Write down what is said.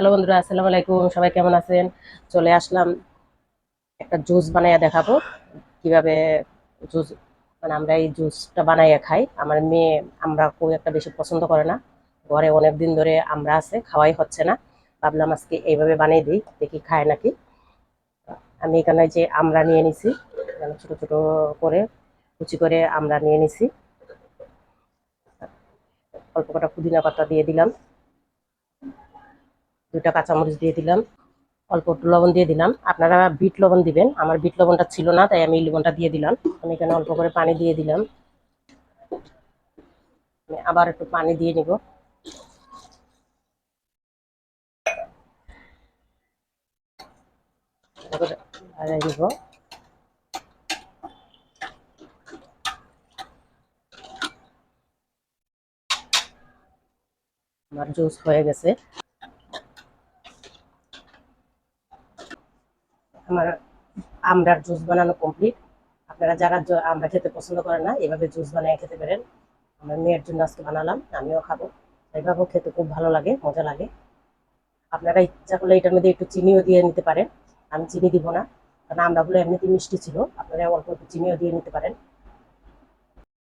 Hello বন্ধুরা, আসসালামু আলাইকুম। সবাই কেমন আছেন? চলে আসলাম একটা জুস বানাইয়া দেখাবো। কীভাবে জুস মানে আমরা এই জুসটা বানাইয়া খাই। আমার মেয়ে আমরা খুব একটা বেশি পছন্দ করে না। ঘরে অনেক দিন ধরে আমরা আছে, খাওয়াই হচ্ছে না। ভাবলাম আজকে এইভাবে বানিয়ে দিই, দেখি খায় নাকি। আমি এখানে যে আমরা নিয়ে নিছি ছোট ছোট করে কুচি করে আমরা নিয়ে নিছি। অল্প কটা পুদিনা পাতা দিয়ে দিলাম। দুটা কাঁচামরিচ দিয়ে দিলাম। অল্প একটু লবণ দিয়ে দিলাম। আপনারা বিট লবণ দিবেন। আমার বিট লবণটা ছিল না, তাই আমি লবণটা দিয়ে দিলাম। আমি এখানে অল্প করে পানি দিয়ে দিলাম। আবার একটু পানি দিয়ে নিব। আড়াই আমার জুস হয়ে গেছে। আমার আমরার জুস বানানো কমপ্লিট আপনারা যারা আমরা খেতে পছন্দ করেন না, এভাবে জুস বানিয়ে খেতে পারেন। আমার মেয়ের জন্য আজকে বানালাম, আমিও খাব। এইভাবেও খেতে খুব ভালো লাগে, মজা লাগে। আপনারা ইচ্ছা করলে এটার মধ্যে একটু চিনিও দিয়ে নিতে পারেন। আমি চিনি দিব না, কারণ আমরাগুলো এমনিতে মিষ্টি ছিল। আপনারা অল্প একটু চিনিও দিয়ে নিতে পারেন।